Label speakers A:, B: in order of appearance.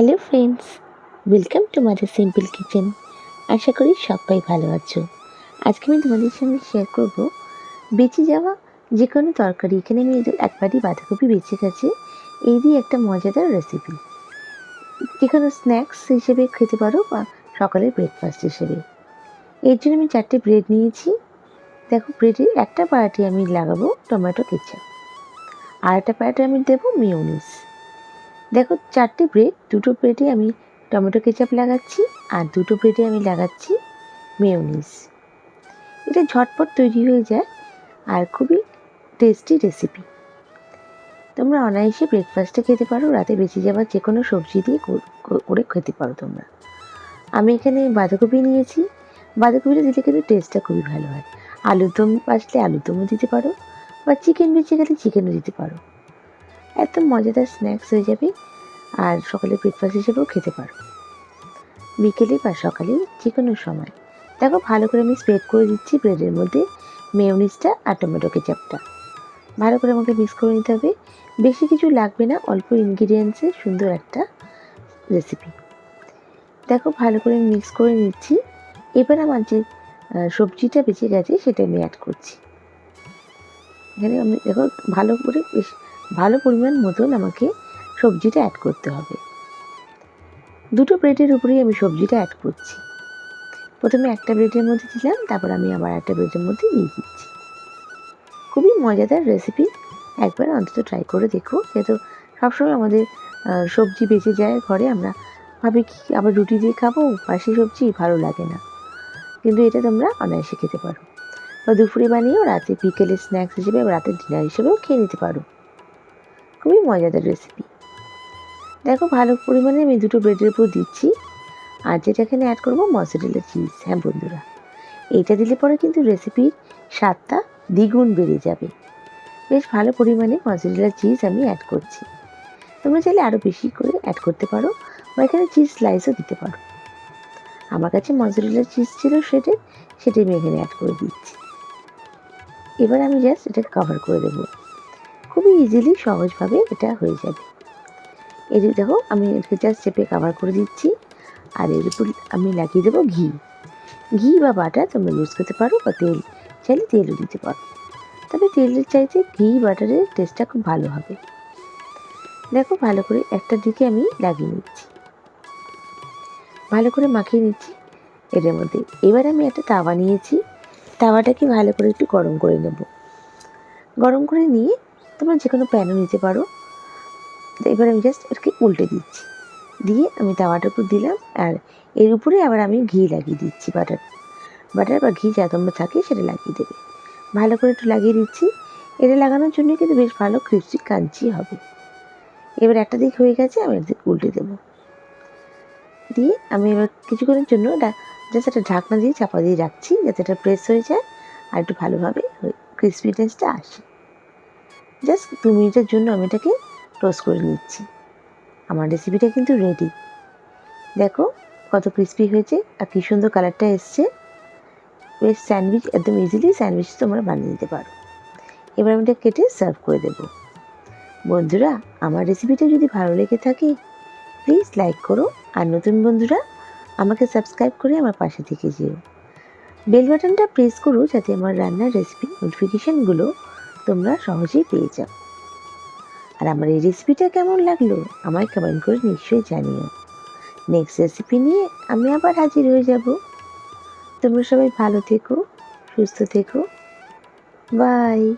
A: Hello friends welcome to mother simple kitchen আশা করি সবাই ভালো আছো। আজকে আমি তোমাদের সঙ্গে শেয়ার করব বেঁচে যাওয়া যে কোনো তরকারি। এখানে আমি এই যে এক বাটি বাঁধাকপি বেঁচে গেছে, এই দিয়ে একটা মজাদার রেসিপি যে কোনো স্ন্যাক্স হিসেবে খেতে পারো বা সকালের ব্রেকফাস্ট হিসেবে। এর জন্য আমি চারটে ব্রেড নিয়েছি। দেখো ব্রেডের একটা পায়াটি আমি লাগাবো টমেটো কেচাপ আর একটা পায়াটি আমি দেবো মিওনিস দেখো চারটে ব্রেড দুটো ব্রেডে আমি টমেটো কেচাপ লাগাচ্ছি আর দুটো ব্রেডে আমি লাগাচ্ছি মেয়নিস এটা ঝটপট তৈরি হয়ে যায় আর খুবই টেস্টি রেসিপি তোমরা অনায়াসে ব্রেকফাস্টে খেতে পারো, রাতে বেঁচে যাওয়া যে কোনো সবজি দিয়ে কর- খেতে পারো তোমরা। আমি এখানে বাঁধাকপি নিয়েছি। বাঁধাকপিটা দিলে কিন্তু টেস্টটা খুবই ভালো হয়। আলুর দম বাছলে আলুর দমও দিতে পারো বা চিকেন বেঁচে গেলে চিকেনও দিতে পারো। একদম মজাদার স্ন্যাক্স হয়ে যাবে। আর সকালে ব্রেকফাস্ট হিসেবেও খেতে পারো। বিকেলে বা সকালে যে কোনো সময়। দেখো, ভালো করে আমি স্প্রেড করে দিচ্ছি ব্রেডের মধ্যে মেয়োনিজটা আর টমেটো কেচাপটা ভালো করে আমাকে মিক্স করে নিতে হবে। বেশি কিছু লাগবে না, অল্প ইনগ্রিডিয়েন্টসে সুন্দর একটা রেসিপি দেখো, ভালো করে মিক্স করে নিচ্ছি। এবার আমার যে সবজিটা বেঁচে গেছে সেটা আমি অ্যাড করছি। এখানে আমি, দেখো, ভালো করে বেশ, ভালো পরিমাণ মতন আমাকে সবজিটা অ্যাড করতে হবে। দুটো ব্রেডের উপরেই আমি সবজিটা অ্যাড করছি। প্রথমে একটা ব্রেডের মধ্যে দিলাম, তারপর আমি আবার একটা ব্রেডের মধ্যে দিয়ে দিচ্ছি। খুবই মজাদার রেসিপি একবার অন্তত ট্রাই করে দেখো। যেহেতু সবসময় আমাদের সবজি বেঁচে যায় ঘরে, আমরা ভাবি কি, আবার রুটি দিয়ে খাব? বাসি সবজি? ভালো লাগে না। কিন্তু এটা তোমরা অনায়াসে খেতে পারো। বা দুপুরে বানিয়েও, রাতে বিকেলে স্ন্যাক্স হিসেবে বা রাতের ডিনার হিসেবেও খেয়ে নিতে পারো। খুবই মজাদার রেসিপি দেখো ভালো পরিমাণে আমি দুটো ব্রেডের উপর দিচ্ছি। আর যেটা এখানে অ্যাড করব মসরেলা চিজ হ্যাঁ বন্ধুরা, এটা দিলে পরে কিন্তু রেসিপির স্বাদটা দ্বিগুণ বেড়ে যাবে। বেশ ভালো পরিমাণে মসরেলা চিজ আমি অ্যাড করছি। তোমরা চাইলে আরও বেশি করে অ্যাড করতে পারো বা এখানে চিজ স্লাইসও দিতে পারো। আমার কাছে মসরেলা চিজ ছিল সেটা সেটাই আমি এখানে অ্যাড করে দিচ্ছি। এবার আমি জাস্ট এটাকে কভার করে দেবো। খুবই ইজিলি সহজভাবে এটা হয়ে যাবে। এই যে দেখো, আমি এটাকে চেপে কাভার করে দিচ্ছি। আর এর উপর আমি লাগিয়ে দেবো ঘি। ঘি বা বাটার তোমরা ইউজ করতে পারো বা তেল, চাইলে তেলও দিতে পারো। তবে তেলের চাইতে ঘি বাটারের টেস্টটা খুব ভালো হবে। দেখো, ভালো করে একটা দিকে আমি লাগিয়ে নিচ্ছি। ভালো করে মাখিয়ে নিচ্ছি এটার মধ্যে। এবার আমি একটা তাওয়া নিয়েছি। তাওয়াটাকে ভালো করে একটু গরম করে নেব। গরম করে নিয়ে তোমরা যে কোনো প্যানও নিতে পারো। তো এবার আমি জাস্ট এটাকে উল্টে দিচ্ছি। দিয়ে আমি তাওয়াটার উপর দিলাম আর এর উপরে আবার আমি ঘি লাগিয়ে দিচ্ছি বাটার বাটার বা ঘি যা তোমরা থাকে সেটা লাগিয়ে দেবে। ভালো করে একটু লাগিয়ে দিচ্ছি। এটা লাগানোর জন্য কিন্তু বেশ ভালো ক্রিস্পি কাঞ্চি হবে। এবার একটা দিক হয়ে গেছে, আমি এদিকে উল্টে দেবো। দিয়ে আমি এবার কিছুক্ষণের জন্য জাস্ট একটা ঢাকনা দিয়ে চাপা দিয়ে রাখছি যাতে এটা প্রেস হয়ে যায় আর একটু ভালোভাবে ক্রিসপিনেসটা আসে। জাস্ট দু মিনিটের জন্য আমি এটাকে টোস্ট করে নিচ্ছি। আমার রেসিপিটা কিন্তু রেডি দেখো কত ক্রিস্পি হয়েছে আর কী সুন্দর কালারটা এসছে। বেশ স্যান্ডউইচ একদম ইজিলি স্যান্ডউইচ তোমরা বানিয়ে নিতে পারো। এবার আমি এটা কেটে সার্ভ করে দেবো। বন্ধুরা, আমার রেসিপিটা যদি ভালো লেগে থাকে প্লিজ লাইক করো। আর নতুন বন্ধুরা, আমাকে সাবস্ক্রাইব করে আমার পাশে থেকে যেও। বেল বাটনটা প্রেস করো যাতে আমার রান্নার রেসিপি নোটিফিকেশানগুলো তোমরা সহজেই পেয়ে যাও। আর আমার এই রেসিপিটা কেমন লাগল, আমায় কমেন্ট করে নিশ্চয়ই জানিও। নেক্সট রেসিপি নিয়ে আমি আবার হাজির হয়ে যাব। তোমরা সবাই ভালো থেকো, সুস্থ থেকো। বাই